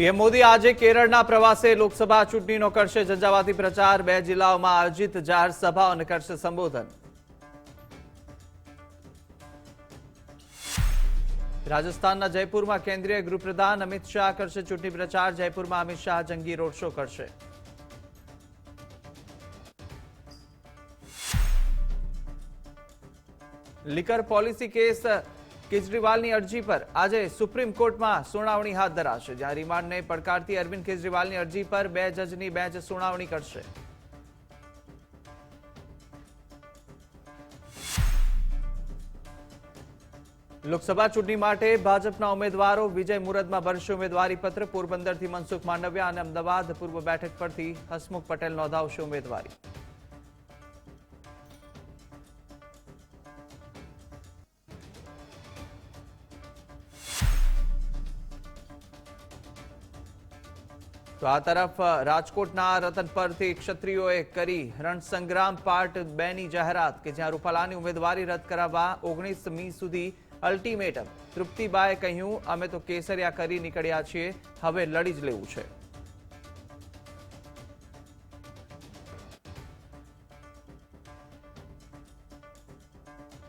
PM Modi આજે કેરળના પ્રવાસે લોકસભા ચૂંટણીનો કરશે ઝંઝાવાતી પ્રચાર. બે જિલ્લાઓમાં આયોજિત જાહેર સભાઓને કરશે સંબોધન. રાજસ્થાનના જયપુરમાં કેન્દ્રીય ગૃહપ્રધાન અમિત શાહ કરશે ચૂંટણી પ્રચાર. જયપુરમાં અમિત શાહ જંગી રોડ શો કરશે. લિકર પોલિસી કેસ કેજરીવાલની અરજી પર આજે સુપ્રીમ કોર્ટમાં સુનાવણી હાથ ધરાશે. જ્યાં રિમાન્ડને પડકારતી અરવિંદ કેજરીવાલની અરજી પર બે જજની બેંચ સુનાવણી કરશે. લોકસભા ચૂંટણી માટે ભાજપના ઉમેદવારો વિજય મુહૂર્તમાં ભરશે ઉમેદવારી પત્ર પોરબંદરથી મનસુખ માંડવિયા અને અમદાવાદ પૂર્વ બેઠક પરથી હસમુખ પટેલ નોંધાવશે ઉમેદવારી. તો આ તરફ રાજકોટના રતન પરથી ક્ષત્રિયોએ કરી રણસંગ્રામ પાર્ટ બે ની જાહેરાત કે જ્યાં રૂપાલાની ઉમેદવારી રદ કરાવવા ઓગણીસ મી સુધી અલ્ટિમેટમ. તૃપ્તિબાએ કહ્યું, અમે તો કેસરિયા કરી નીકળ્યા છીએ, હવે લડી જ લેવું છે.